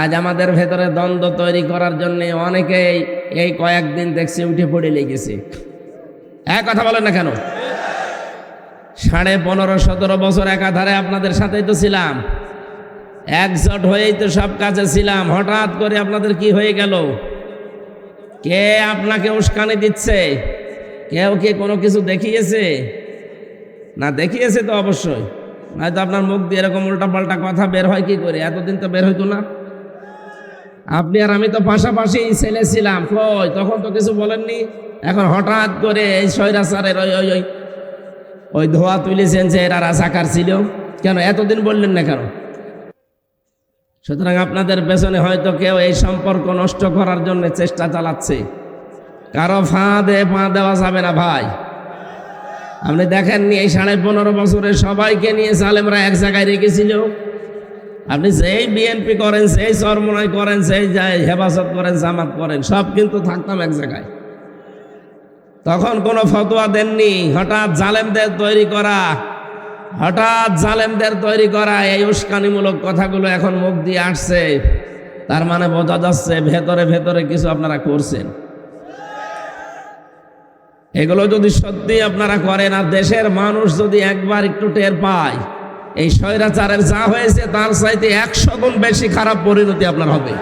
আজ আমাদের ভেতরে দ্বন্দ্ব তৈরি করার জন্য অনেকেই এই কয়েকদিন দেখছি উঠে পড়ে লেগেছে। এক কথা বলেন না কেন? সাড়ে পনেরো, সতেরো বছর একাধারে আপনাদের সাথেই তো ছিলাম। একজোট হয়েই তো সব কাজে ছিলাম। হঠাৎ করে আপনাদের কি হয়ে গেল? কে আপনাকে উস্কানি দিচ্ছে? কেউ কে কোনো কিছু দেখিয়েছে? না, দেখিয়েছে তো অবশ্যই। নয়তো আপনার মুখ দিয়ে এরকম উল্টাপাল্টা কথা বের হয় কি করে? এতদিন তো বের হইতো না। আপনি আর আমি তো পাশাপাশি ছেলে ছিলাম। কই? তখন তো কিছু বলেননি? এখন হঠাৎ করে এই স্বৈরাচারের ওই ওই ওই ওই ধোয়া তুলেছেন যে এরা রাজাকার ছিল। কেন? এতদিন বললেন না কেন? সুতরাং আপনাদের পেছনে হয়তো কেউ এই সম্পর্ক নষ্ট করার জন্য চেষ্টা চালাচ্ছে। কারও ফাঁদে পা দেওয়া যাবে না ভাই। আপনি দেখেননি এই সাড়ে পনেরো বছরে সবাইকে নিয়ে সালেমরা এক জায়গায় রেখেছিল? আপনি যেই বিএনপি করেন সেই চরমনাই করেন সেই যাই হেফাজত করেন, জামাত করেন, সব কিন্তু থাকতাম এক জায়গায়। তখন কোনো ফতোয়া দেননি, হঠাৎ জালেমদের তৈরি করা, হঠাৎ জালেমদের তৈরি করা, এই উস্কানিমূলক কথাগুলো এখন মুখ দিয়ে আসছে। তার মানে বোঝা যাচ্ছে ভেতরে ভেতরে কিছু আপনারা করছেন। এগুলো যদি সত্যি আপনারা করেন, আর দেশের মানুষ যদি একবার একটু টের পায় এই স্বৈরাচারের যা হয়েছে তার চাইতে একশো গুণ বেশি খারাপ পরিণতি আপনার হবে।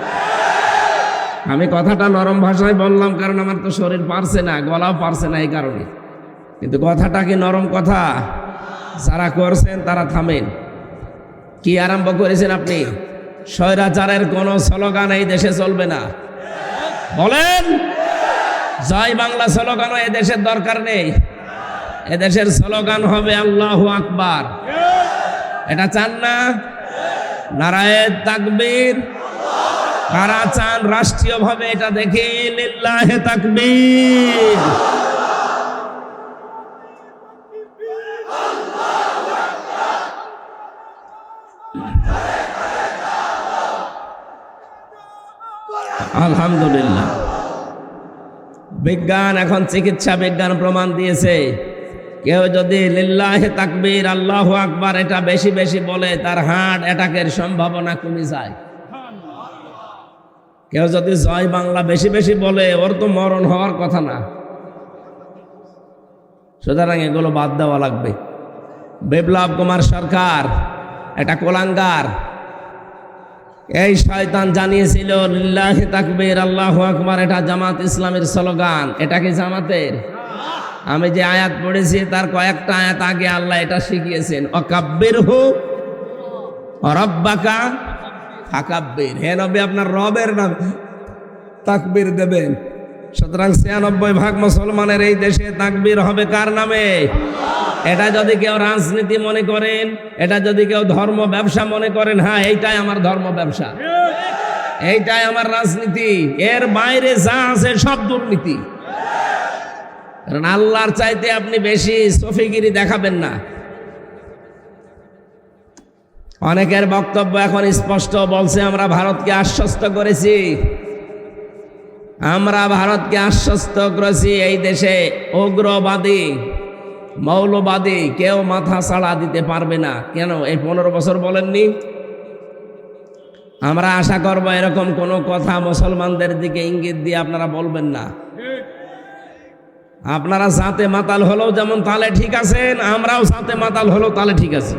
আমি কথাটা নরম ভাষায় বললাম, কারণ আমার তো শরীর পারছে না, গলাও পারছে না এই কারণে। কিন্তু কথাটা কি নরম কথা? যারা করছেন তারা থামেন। কি আরম্ভ করেছেন আপনি? স্বৈরাচারের কোনো স্লোগান এই দেশে চলবে না। বলেন, জয় বাংলা স্লোগানও এ দেশের দরকার নেই। এদেশের স্লোগান হবে আল্লাহ আকবার। এটা চান না? নারায়ণ তাকবীর। কারা চান রাষ্ট্রীয়ভাবে এটা দেখে লিল্লাহে তাকবীর। আলহামদুলিল্লাহ। বিজ্ঞান এখন চিকিৎসা বিজ্ঞান প্রমাণ দিয়েছে। কেউ যদি লিল্লাহে তাকবীর, আল্লাহ আকবার, এটা বেশি বেশি বলে, তার হার্ট অ্যাটাকের সম্ভাবনা কমে যায়। কেউ যদি জয় বাংলা বেশি বেশি বলে, ওর তো মরণ হওয়ার কথা না। সুতরাং এগুলো বাদ দেওয়া লাগবে। বিপ্লব কুমার সরকার, এটা কোলাঙ্গার। এই শয়তান জানিয়েছিল, লিল্লাহি তাকবীর, আল্লাহু আকবার, এটা জামাত ইসলামের স্লোগান। এটা কি জামাতের? আমি যে আয়াত পড়েছি, তার কয়েকটা আয়াত আগে আল্লাহ এটা শিখিয়েছেন। অকাব্বির হু রব্বাকা ফাকাব্বির। হে নবী, আপনার রবের নাম তাকবীর দেবেন। সুতরাং ছিয়ানব্বই ভাগ মুসলমানের এই দেশে তাকবির হবে কার নামে? এটা যদি কেউ রাজনীতি মনে করেন, এটা যদি কেউ ধর্ম ব্যবসা মনে করেন হ্যাঁ এইটাই আমার ধর্ম ব্যবসা। এইটাই আমার রাজনীতি। এর বাইরে যা আছে সব দুর্নীতি। কারণ আল্লাহর চাইতে আপনি বেশি সফিগিরি দেখাবেন না। অনেকের বক্তব্য এখন স্পষ্ট বলছে, আমরা ভারতকে আশ্বস্ত করেছি। আমরা ভারতকে আশ্বস্ত করেছি এই দেশে উগ্রবাদী, মৌলবাদী, কেউ মাথা ছাড়া দিতে পারবে না। কেন? এই পনেরো বছর বলেননি? আমরা আশা করব এরকম কোনো কথা মুসলমানদের দিকে ইঙ্গিত দিয়ে আপনারা বলবেন না। আপনারা সাথে মাতাল হলেও যেমন তালে ঠিক আছেন, আমরাও সাথে মাতাল হলেও তালে ঠিক আছি।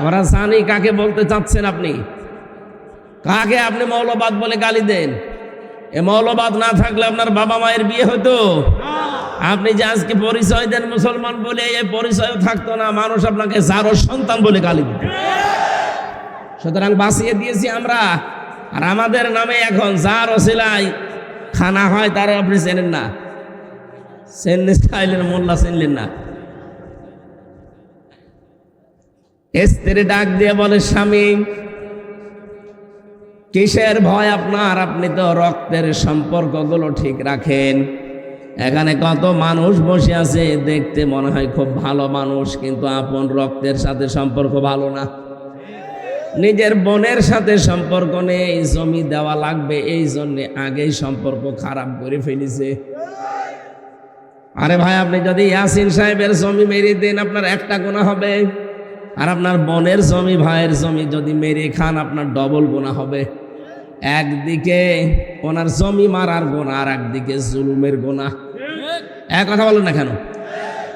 আমরা জানি কাকে বলতে চাচ্ছেন আপনি? কাকে আপনি মৌলবাদ বলে গালি দেন? এ মৌলবাদ না থাকলে আপনার বাবা মায়ের বিয়ে হতো? আপনি যে আজকে পরিচয় দেন মুসলমান বলে এই পরিচয় থাকতো না, মানুষ আপনাকে যারো সন্তান বলে গালি দিত। সুতরাং বাঁচিয়ে দিয়েছি আমরা। আর আমাদের নামে এখন যার ওসিলাই খানা হয় তারা আপনি চেনেন না। মোল্লা চিনলেন না। স্ত্রী ডাক দিয়ে বলে, স্বামী, কিসের ভয় আপনার? আপনি তো রক্তের সম্পর্কগুলো ঠিক রাখেন। এখানে কত মানুষ বসে আছে, দেখতে মনে হয় খুব ভালো মানুষ, কিন্তু আপন রক্তের সাথে সম্পর্ক ভালো না। নিজের বোনের সাথে সম্পর্ক নেই, জমি দেওয়া লাগবে, এই জন্যে আগেই সম্পর্ক খারাপ করে ফেলেছে। আরে ভাই, আপনি যদি ইয়াসিন সাহেবের জমি মেরে দেন, আপনার একটা গোনা হবে। আর আপনার বোনের জমি, ভাইয়ের জমি যদি মেরে খান, আপনার ডবল গোনা হবে। একদিকে ওনার জমি মারার গোনা আর একদিকে জুলুমের গোনা এক কথা বলেন না কেন?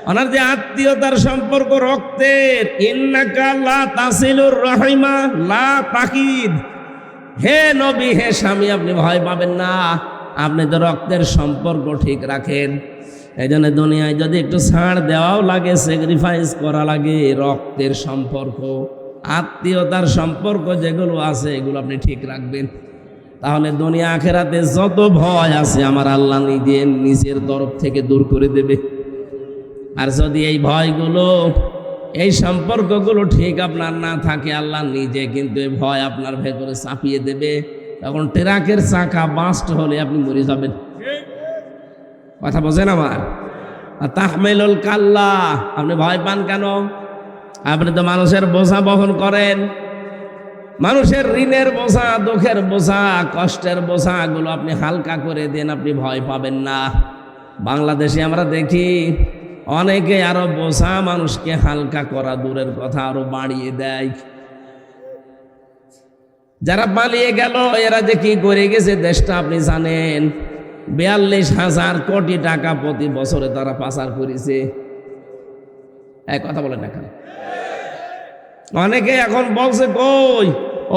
ওনার যে আত্মীয়তার সম্পর্ক, রক্তের। ইন্নাকা লা তাসিলুর রহিমা, লা তাকিদ। হে নবী, হে স্বামী, আপনি ভয় পাবেন না। আপনি তো রক্তের সম্পর্ক ঠিক রাখেন। এই জন্য দুনিয়ায় যদি একটু ছাড় দেওয়াও লাগে স্যাক্রিফাইস করা লাগে, রক্তের সম্পর্ক, আত্মীয়তার সম্পর্ক যেগুলো আছে, এগুলো আপনি ঠিক রাখবেন। তাহলে দুনিয়া আখেরাতে যত ভয় আছে আমার আল্লাহ নিজে নিজের তরফ থেকে দূর করে দেবে। আর যদি এই ভয়গুলো, এই সম্পর্কগুলো ঠিক আপনার না থাকে, আল্লাহ নিজে কিন্তু এই ভয় আপনার ভেতরে চাপিয়ে দেবে। তখন ট্রাকের চাকা বাস্ট হলে আপনি মরে যাবেন। কথা বোঝেন আমার তাহমেলুল কাল্লা, আপনি ভয় পান কেন? আপনি তো মানুষের বোঝা বহন করেন। মানুষের ঋণের বোঝা, দুঃখের বোঝা, কষ্টের বোঝাগুলো আপনি হালকা করে দেন, আপনি ভয় পাবেন না। বাংলাদেশে আমরা দেখি, অনেকে আরও বোঝা মানুষকে হালকা করা দূরের কথা আরও বাড়িয়ে দেয়। যারা পালিয়ে গেল, এরা যে কি করে গেছে, দেশটা আপনি জানেন। বিয়াল্লিশ হাজার কোটি টাকা প্রতি বছরে তারা পাচার করেছে। এক কথা বলেন না কেন? অনেকে এখন বলছে, কই,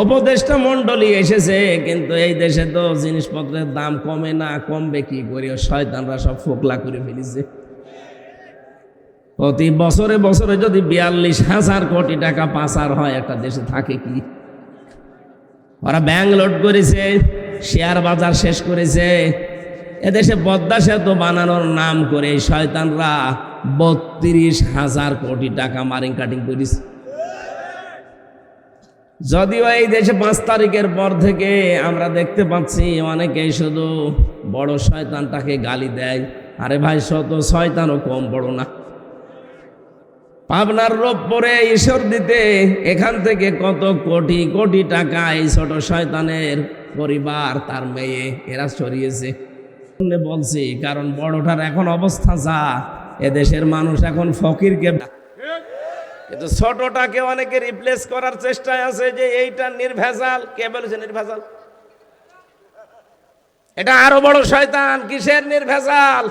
উপদেষ্টা মন্ডলী এসেছে, কিন্তু এই দেশে তো জিনিসপত্রের দাম কমে না, কমবে কি করে? শয়তানরা সব ফোকলা করে ফেলেছে। প্রতি বছরে বছরে যদি বিয়াল্লিশ হাজার কোটি টাকা পাচার হয়, একটা দেশে থাকে কি? ওরা ব্যাংক লোড করেছে, শেয়ার বাজার শেষ করেছে এদেশে পদ্মা সেতু বানানোর নাম করে শয়তানরা বত্রিশ হাজার কোটি টাকা মারিং কাটিং করেছে যদিও এই দেশে পাঁচ তারিখের পর থেকে আমরা দেখতে পাচ্ছি অনেকেই শুধু বড় শয়তানটাকে গালি দেয়। আরে ভাই, শত শয়তানও কম বড় না। পাবনার রোপ পরে ঈশ্বর দিতে এখান থেকে কত কোটি কোটি টাকা এই ছোট শয়তানের পরিবার, তার মেয়ে, এরা সরিয়েছে বলছি, কারণ বড়টার এখন অবস্থা যা এদেশের মানুষ এখন ফকিরকে কিন্তু ছোটটাকে অনেকে রিপ্লেস করার চেষ্টায় আছে যে এইটা নির্ভেজাল। কে বলেছে নির্ভেজাল? এটা আরও বড় শয়তান, কিসের নির্ভেজাল?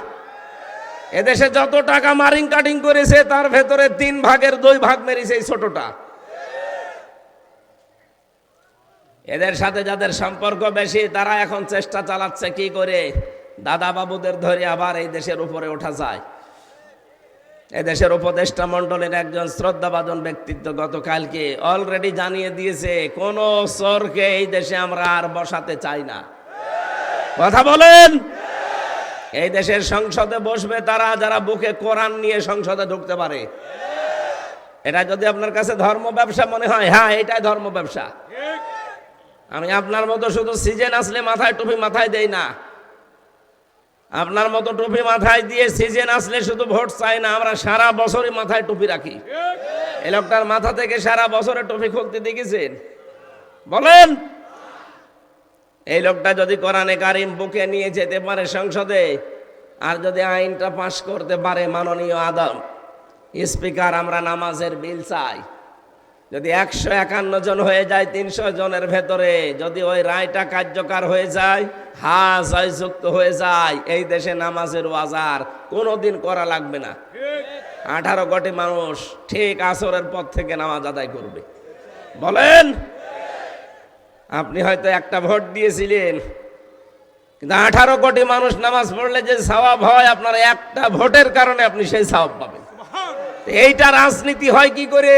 এদেশে যত টাকা মারিং কাটিং করেছে, তার ভেতরে তিন ভাগের দুই ভাগ মেরেছে এই ছোটটা। এদের সাথে যাদের সম্পর্ক বেশি, তারা এখন চেষ্টা চালাচ্ছে কি করে? দাদা বাবুদের ধরে আবার এই দেশের উপরে ওঠা যায়। এদেশের উপদেষ্টা মণ্ডলের একজন শ্রদ্ধাভাজন ব্যক্তিত্ব গতকালকে অলরেডি জানিয়ে দিয়েছে, কোন চোরকে এই দেশে আমরা আর বসাতে চাই না। কথা বলেন? এই দেশের সংসদে বসবে তারা, যারা বুকে কোরআন নিয়ে সংসদে ঢুকতে পারে। এটা যদি আপনার কাছে ধর্ম ব্যবসা মনে হয় হ্যাঁ এটাই ধর্ম ব্যবসা। আমি আপনার মতো শুধু সিজন আসলে মাথায় টুপি মাথায় দেই না। আপনার মতো টুপি মাথায় দিয়ে সিজন আসলে শুধু ভোট চাই না, আমরা সারা বছরই মাথায় টুপি রাখি। এই লোকটার মাথা থেকে সারা বছরে টুপি খুলতে দেখেছেন? বলেন। এই লোকটা যদি কোরআনে কারিম বুকে নিয়ে যেতে পারে সংসদে, আর যদি আইনটা পাশ করতে পারে মাননীয় আদম, স্পিকার, আমরা নামাজের বিল চাই। যদি একশো একান্ন জন হয়ে যায় তিনশো জনের ভেতরে, যদি ওই রায়টা কার্যকর হয়ে যায় হা জয়যুক্ত হয়ে যায়, এই দেশে নামাজের বাজার কোনোদিন করা লাগবে না। আঠারো কোটি মানুষ ঠিক আসরের পর থেকে নামাজ আদায় করবে। বলেন? আপনি হয়তো একটা ভোট দিয়েছিলেন, কিন্তু আঠারো কোটি মানুষ নামাজ পড়লে যে সওয়াব হয়, আপনার একটা ভোটের কারণে আপনি সেই সওয়াব পাবেন। এইটা রাজনীতি হয় কি করে?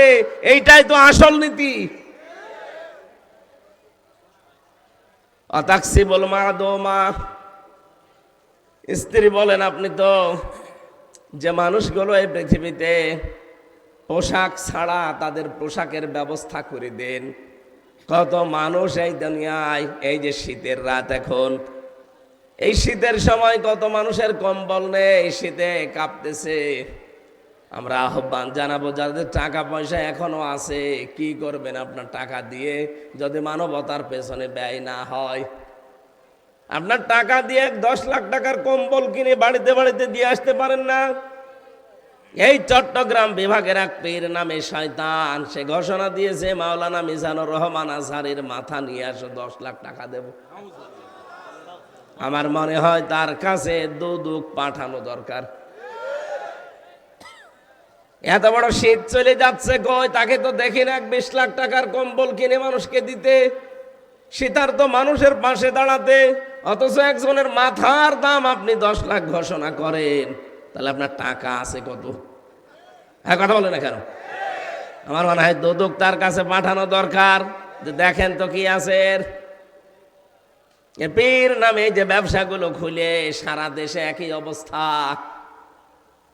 এইটাই তো আসল নীতি। অতাক্সি বল মা দো মা স্ত্রী বলেন আপনি তো, যে মানুষগুলো এই পৃথিবীতে পোশাক ছাড়া তাদের পোশাকের ব্যবস্থা করে দেন। কত মানুষ এই দুনিয়ায়, এই যে শীতের রাত এখন। এই শীতের সময় কত মানুষের কম্বল নেই, শীতে কাঁপতেছে। আমরা আহ্বান জানাব, যাদের টাকা পয়সা এখনও আছে, কি করবেন আপনার টাকা দিয়ে যদি মানবতার পেছনে ব্যয় না হয়? আপনার টাকা দিয়ে দশ লাখ টাকার কম্বল কিনে বাড়িতে বাড়িতে দিয়ে আসতে পারেন না? এই চট্টগ্রাম বিভাগের এক পীর নামে শয়তান, সে ঘোষণা দিয়েছে, মাওলানা মিজানুর রহমান আজহারের মাথা নিয়ে আসো, দশ লাখ টাকা দেব। আমার মনে হয় তার কাছে দুদুক পাঠানো দরকার। এত বড় শীত চলে যাচ্ছে কই? তাকে তো দেখি না এক বিশ লাখ টাকার কম্বল কিনে মানুষকে দিতে। সীতার তো মানুষের পাশে দাঁড়াতে। অথচ একজনের মাথার দাম আপনি দশ লাখ ঘোষণা করেন। তাহলে আপনার টাকা আছে কত? হ্যাঁ কথা বলে না কেন? আমার মনে হয় দুদুক তার কাছে পাঠানো দরকার। যে দেখেন তো কি আছে পীর নামে যে ব্যবসাগুলো খুলে, সারা দেশে একই অবস্থা।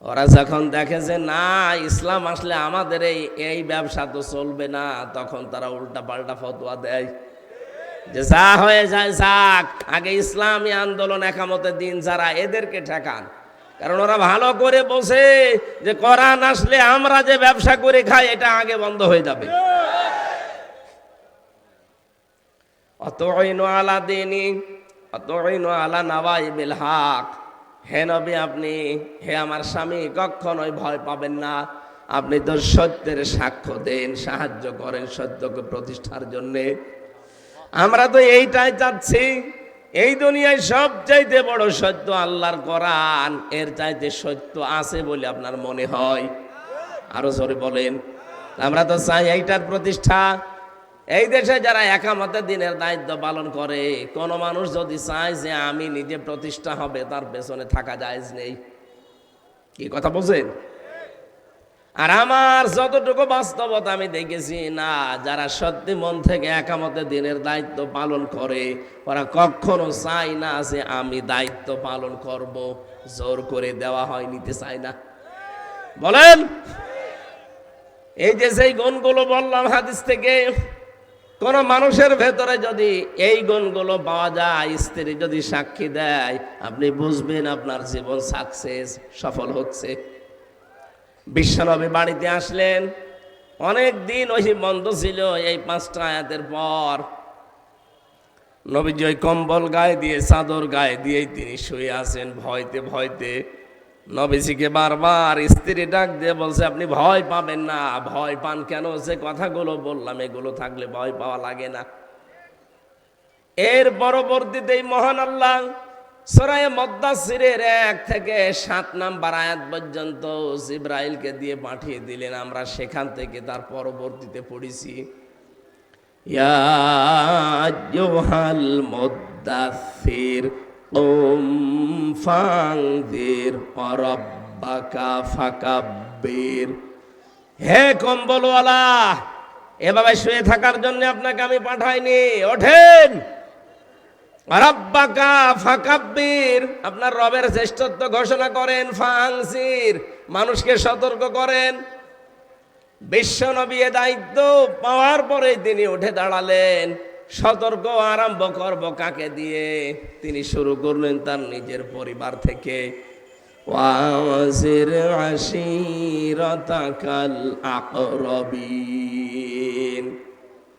ওরা যখন দেখে যে, না, ইসলাম আসলে আমাদের এই এই ব্যবসা তো চলবে না, তখন তারা উল্টা পাল্টা ফতোয়া দেয়। যে, যা হয়ে যায়, যাক। আগে ইসলামী আন্দোলন একামতের দিন যারা এদেরকে ঠেকান, কারণ ওরা ভালো করে বসে যে, কোরআন আসলে আমরা যে ব্যবসা করে খাই, এটা আগে বন্ধ হয়ে যাবে। অতইন আলা দিনী অতইন আলা নওয়াই বিল হক। হে নবী, আপনি, হে আমার স্বামী, কখনোই ভয় পাবেন না। আপনি তো সত্যের সাক্ষ্য দেন, সাহায্য করেন সত্যকে প্রতিষ্ঠার জন্যে। আমরা তো এইটাই চাচ্ছি, এই দুনিয়ায় সবচাইতে বড় সত্য আল্লাহর কোরআন, এর চাইতে সত্য আছে বলে আপনার মনে হয়? আরও জোরে বলেন। আমরা তো চাই এইটার প্রতিষ্ঠা। এই দেশে যারা একামতে দিনের দায়িত্ব পালন করে, কোন মানুষ যদি চায় যে আমি নিজে প্রতিষ্ঠা হবে, তার পেছনে থাকা যায় নেই। কি কথা বলছেন? আর আমার যতটুকু বাস্তবতা আমি দেখেছি, না, যারা সত্যি মন থেকে একামতে দিনের দায়িত্ব পালন করে, ওরা কখনো চায় না যে আমি দায়িত্ব পালন করব। জোর করে দেওয়া হয়, নিতে চায় না। বলেন? এই যে সেই গুণগুলো বললাম হাদিস থেকে কোন মানুষের ভেতরে যদি এই গুণগুলো পাওয়া যায়, স্ত্রী যদি সাক্ষী দেয়, আপনি বুঝবেন আপনার জীবন সাকসেস সফল হচ্ছে। বিশ্বনবী বাড়িতে আসলেন। অনেক দিন ওই বন্ধ ছিল এই পাঁচটা আয়াতের পর। নবীজি কম্বল গায়ে দিয়ে, চাদর গায়ে দিয়েই তিনি শুয়ে আছেন ভয়তে ভয়তে। নবীজিকে বারবার স্ত্রী ডাক দিয়ে বলছে, আপনি ভয় পাবেন না। ভয় পান কেন? যে কথাগুলো বললাম, এগুলো থাকলে ভয় পাওয়া লাগে না। এর পরবর্তীতে মহান আল্লাহ সরায় মদ্দাসিরের এক থেকে সাত নাম্বার আয়াত পর্যন্ত জিব্রাইলকে দিয়ে পাঠিয়ে দিলেন। আমরা সেখান থেকে তার পরবর্তীতে পড়েছি, ইয়া মুদ্দাসির কুম ফাংদির ওয়ারাব্বাকা ফাকাব্বির। হে কম্বলওয়ালা, এভাবে শুয়ে থাকার জন্য আপনাকে আমি পাঠাইনি, ওঠেন। রাব্বাকা ফাকাব্বির, আপনার রবের শ্রেষ্ঠত্ব ঘোষণা করেন, ফাংসির, মানুষকে সতর্ক করেন। বিশ্ব নবী দায়িত্ব পাওয়ার পরে তিনি উঠে দাঁড়ালেন। সতর্ক আরম্ভ করব কাকে দিয়ে? তিনি শুরু করলেন তার নিজের পরিবার থেকে। ওয়াজির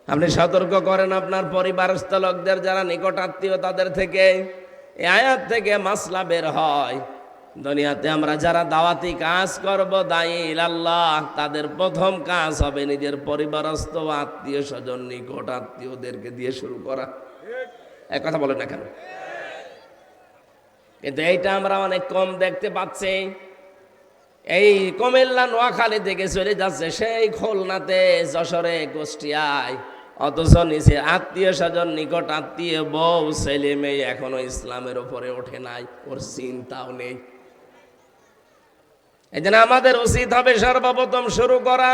আপনি সতর্ক করেন আপনার পরিবারস্থ লোকদের যারা নিকট আত্মীয় তাদের থেকে। এই আয়াত থেকে মাসলা বের হয়। দুনিয়াতে আমরা যারা দাওয়াতি কাজ করব দায়ী আল্লাহ, তাদের প্রথম কাজ হবে নিজের পরিবারস্থ আত্মীয় স্বজন, নিকট আত্মীয়দেরকে দিয়ে শুরু করা। এক কথা বলেন না কেন? কিন্তু এইটা আমরা অনেক কম দেখতে পাচ্ছি। এই কুমিল্লা, নোয়াখালী থেকে চলে যাচ্ছে সেই খুলনাতে যশোরে, কুষ্টিয়ায়। অথচ নিচে আত্মীয় স্বজন, নিকট আত্মীয়, বউ, ছেলে, মেয়ে এখনও ইসলামের ওপরে ওঠে নাই, ওর চিন্তাও নেই। এই জন্য আমাদের উচিত হবে সর্বপ্রথম শুরু করা।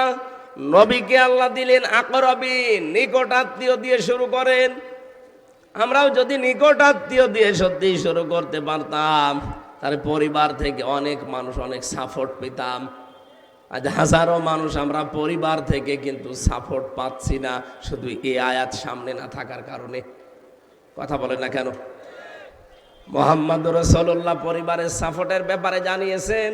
নবীকে আল্লাহ দিলেন আকরবিন নিকট আত্মীয় দিয়ে শুরু করেন। আমরাও যদি নিকট আত্মীয় দিয়ে সত্যি শুরু করতে পারতাম তার পরিবার থেকে অনেক মানুষ অনেক সাপোর্ট পেতাম। আজ হাজারো মানুষ আমরা পরিবার থেকে কিন্তু সাপোর্ট পাচ্ছি না, শুধু এই আয়াত সামনে না থাকার কারণে। কথা বলে না কেন? মোহাম্মদ রসল্লাহ পরিবারের সাপোর্টের ব্যাপারে জানিয়েছেন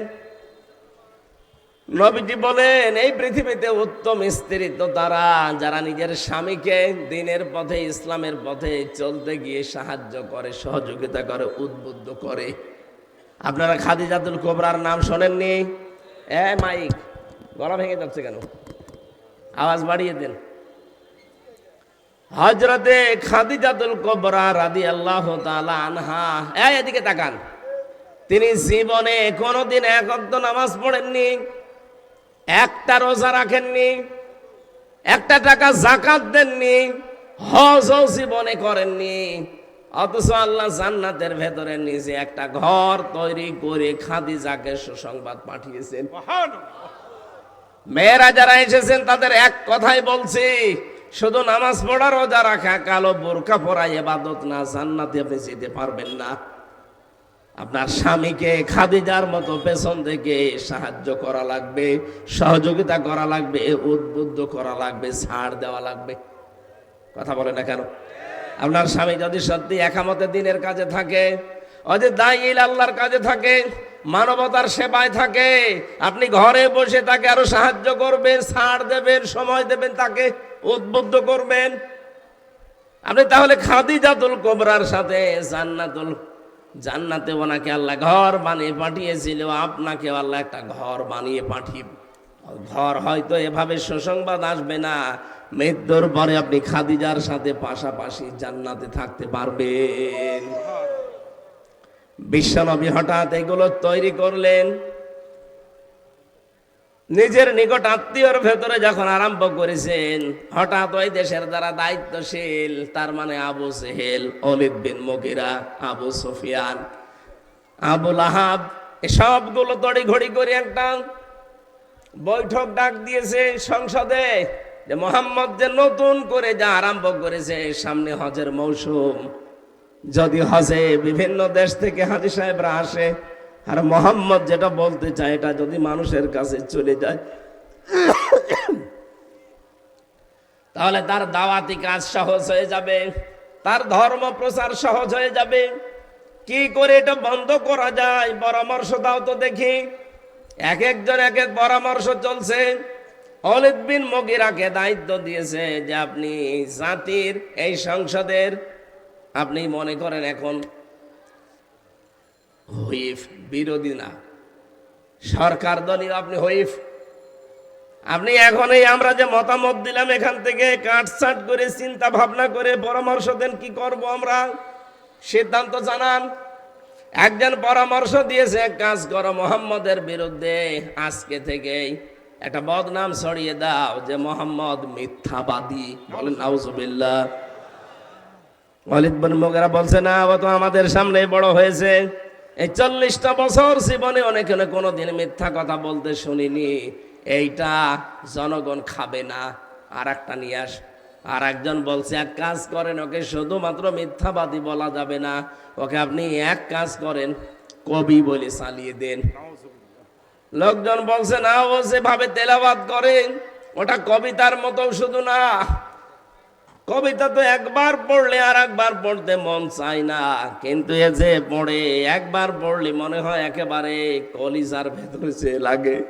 নবীজি বলেন, এই পৃথিবীতে উত্তম স্ত্রী তো তারা, যারা নিজের স্বামীকে দিনের পথে, ইসলামের পথে চলতে গিয়ে সাহায্য করে, সহযোগিতা করে, উদ্বুদ্ধ করে। আপনারা খাদিজাতুল কোবরার নাম শোনেননি? এ মাইক, গলা ভেঙে যাচ্ছে কেন? আওয়াজ বাড়িয়ে দেন। হজরতে খাদিজাতুল কোবরা রাদি আল্লাহ আনহা এই এদিকে তাকান। তিনি জীবনে কোনোদিন এক অক্ত নামাজ পড়েননি। একটা রোজা রাখেননি একটা টাকা জাকাত দেননি হজও জীবনে করেননি। অথচ আল্লাহ জান্নাতের ভেতরে নিজে একটা ঘর তৈরি করে খাদিজাকে সুসংবাদ পাঠিয়েছেন। মেয়েরা যারা এসেছেন তাদের এক কথাই বলছি শুধু নামাজ পড়া রোজা রাখা কালো বোরকা পরা এবাদত না জান্নাতে আপনি যেতে পারবেন না। আপনার স্বামীকে খাদিজার মতো পেছন থেকে সাহায্য করা লাগবে, সহযোগিতা করা লাগবে, উদ্বুদ্ধ করা লাগবে, ছাড় দেওয়া লাগবে। কথা বলে না কেন? আপনার স্বামী যদি সত্যি একামতে দিনের কাজে থাকে অজে দাইল আল্লাহর কাজে থাকে, মানবতার সেবায় থাকে, আপনি ঘরে বসে তাকে আরও সাহায্য করবেন, ছাড় দেবেন, সময় দেবেন, তাকে উদ্বুদ্ধ করবেন। আপনি তাহলে খাদিজাতুল কোবরার সাথে জান্নাতুল জান্নাতে ওনাকে আল্লাহ? ঘর বানিয়ে পাঠিয়েছিল। আপনাকে আল্লাহ একটা ঘর বানিয়ে পাঠিয়ে ঘর হয়তো এভাবে সুসংবাদ আসবে না। মৃত্যুর পরে আপনি খাদিজার সাথে পাশাপাশি জান্নাতে থাকতে পারবেন। বিশ্বনবী হঠাৎ এগুলো তৈরি করলেন। নিজের নিকট আত্মীয়র ভেতরে যখন আরম্ভ করেছেন, হঠাৎ ওই দেশের দ্বারা দায়িত্বশীল, তার মানে আবু সেহেল অলিদ বিন মকিরা আবু সুফিয়ান আবুল আহাব সবগুলো তড়ি ঘড়ি করে একটা বৈঠক ডাক দিয়েছে সংসদে যে মোহাম্মদ যে নতুন করে যা আরম্ভ করেছে, সামনে হজের মৌসুম। যদি হজে বিভিন্ন দেশ থেকে হাজি সাহেবরা আসে আর মোহাম্মদ যেটা বলতে চায়, এটা যদি মানুষের কাছে চলে যায়, তাহলে তার দাওয়াতি কাজ সহজ হয়ে যাবে, তার ধর্ম প্রচার সহজ হয়ে যাবে। কি করে এটা বন্ধ করা যায়? পরামর্শ দাও তো দেখি। এক একজন এক এক পরামর্শ চলছে। অলিদ বিন মগিরাকে দায়িত্ব দিয়েছে যে আপনি জাতির, এই সংসদের, আপনি মনে করেন এখন বিরোধী না। সরকার দলীয় আপনি হুইফ। আপনি এখন এই আমরা যে মতামত দিলাম এখান থেকে, কাটছাট করে চিন্তা ভাবনা করে পরামর্শ দেন, কি করব আমরা? সিদ্ধান্ত জানান। একজন পরামর্শ দিয়েছে এক কাজ করো মোহাম্মদের বিরুদ্ধে, আজকে থেকেই। একটা বদনাম ছড়িয়ে দাও যে মোহাম্মদ মিথ্যাবাদী। বলেন, নাউজুবিল্লাহ। ওয়ালিদ বিন মুগিরা বলছে, না, ও তো আমাদের সামনে বড় হয়েছে। এই চল্লিশটা বছর জীবনে অনেকে কোনো দিন মিথ্যা কথা বলতে শুনিনি। এইটা জনগণ খাবে না। আর একটা নিয়ে আস। আর একজন বলছে, এক কাজ করেন, ওকে শুধুমাত্র মিথ্যাবাদী বলা যাবে না। ওকে আপনি এক কাজ করেন, কবি বলে চালিয়ে দেন। লোকজন বলছে, না, ও যেভাবে তেলাবাদ করেন, ওটা কবিতার মতো শুধু না। কবিতা তো একবার পড়লে আর একবার পড়তে মন চায় না। কিন্তু এ যে পড়ে, একবার পড়লে মনে হয় একেবারে কলিজার ভেতরে যে লাগে।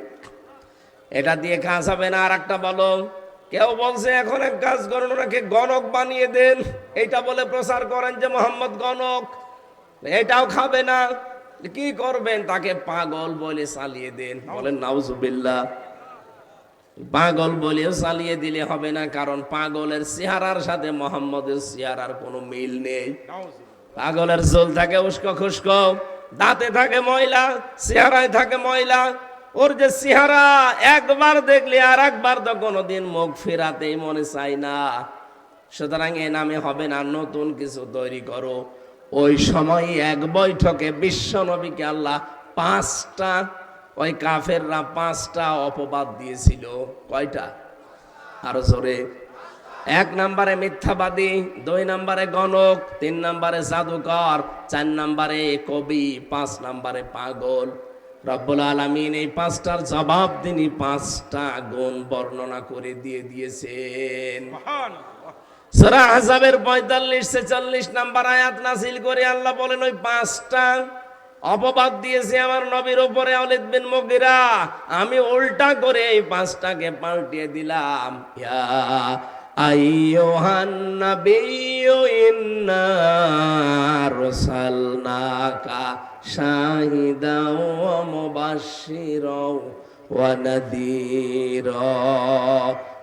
এটা দিয়ে কাজ হবে না আর একটা বলো। কেউ বলছে, এখন এক কাজ করুন, ওনাকে গণক বানিয়ে দেন। এইটা বলে প্রচার করেন যে মোহাম্মদ গণক। এটাও খাবে না। কি করবেন? তাকে পাগল বলে চালিয়ে দেন। বলেন, নাউজুবিল্লাহ। পাগল বলেও চালিয়ে দিলে হবে না, কারণ পাগলের চেহারার সাথে মোহাম্মদের চেহারার কোনো মিল নেই। পাগলের চুল থাকে উস্কো খুস্কো, দাঁতে থাকে ময়লা, চেহারায় থাকে ময়লা। ওর যে চেহারা একবার দেখলে আর একবার তো কোনোদিন মুখ ফেরাতেই মনে চাই না। সুতরাং এ নামে হবে না, নতুন কিছু তৈরি করো। ওই সময় এক বৈঠকে বিশ্ব নবীকে আল্লাহ পাঁচটা ওই কাফেররা পাঁচটা অপবাদ দিয়েছিল। কয়টা? আরও জোরে। এক নম্বরে মিথ্যাবাদী দুই নম্বরে গণক তিন নম্বরে জাদুকর চার নম্বরে কবি পাঁচ নম্বরে পাগল। রব্বুল আলমিন এই পাঁচটার জবাব তিনি পাঁচটা গুণ বর্ণনা করে দিয়ে দিয়েছেন। সূরা আহজাবের পঁয়তাল্লিশ ছেচল্লিশ নাম্বার আয়াত নাসিল করে আল্লাহ বলেন ওই পাঁচটা অপবাদ দিয়েছে আমার নবীর ওপরে অলিদ বিন মগিরা। আমি উল্টা করে এই পাঁচটাকে পাল্টিয়ে দিলাম। ইয়া আইয়ুহান ইন্না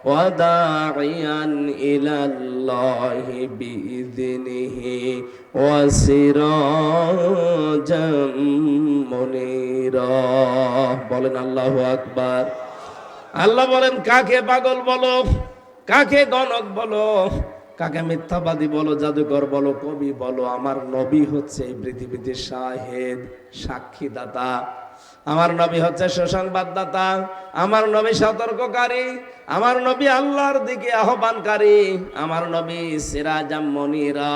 وداعيا إلى الله بإذنه وسراجا منيرا বলেন আল্লাহু আকবার আল্লাহ বলেন কাকে পাগল বলো কাকে গণক বলো কাকে মিথ্যাবাদী বলো জাদুকর বলো কবি বলো আমার নবী হচ্ছে এই পৃথিবীতে শাহেদ সাক্ষীদাতা আমার নবী হচ্ছে সুসংবাদদাতা, আমার নবী সতর্ককারী, আমার নবী আল্লাহর দিকে আহ্বানকারী, আমার নবী সিরাজাম মনিরা,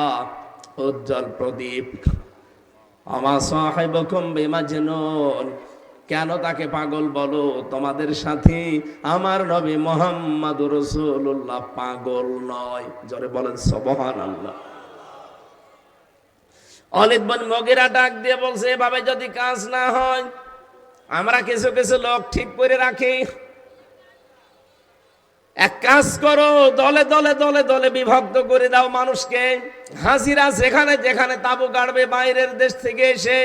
উজ্জ্বল প্রদীপ। আমার সাহেবকুম বিমাজনুন, কেন তাকে পাগল বলো? তোমাদের সাথে আমার নবী মোহাম্মদ রসুল্লাহ পাগল নয়। জোরে বলেন সবহান আল্লাহ অলিদ বন মগিরা ডাক দিয়ে বলছে, এভাবে যদি কাজ না হয় আমরা কিছু কিছু লোক ঠিক করে রাখি। এক কাজ করো, দলে দলে দলে দলে বিভক্ত করে দাও মানুষকে। হাজিরা যেখানে যেখানে তাবু গাড়বে বাইরের দেশ থেকে এসে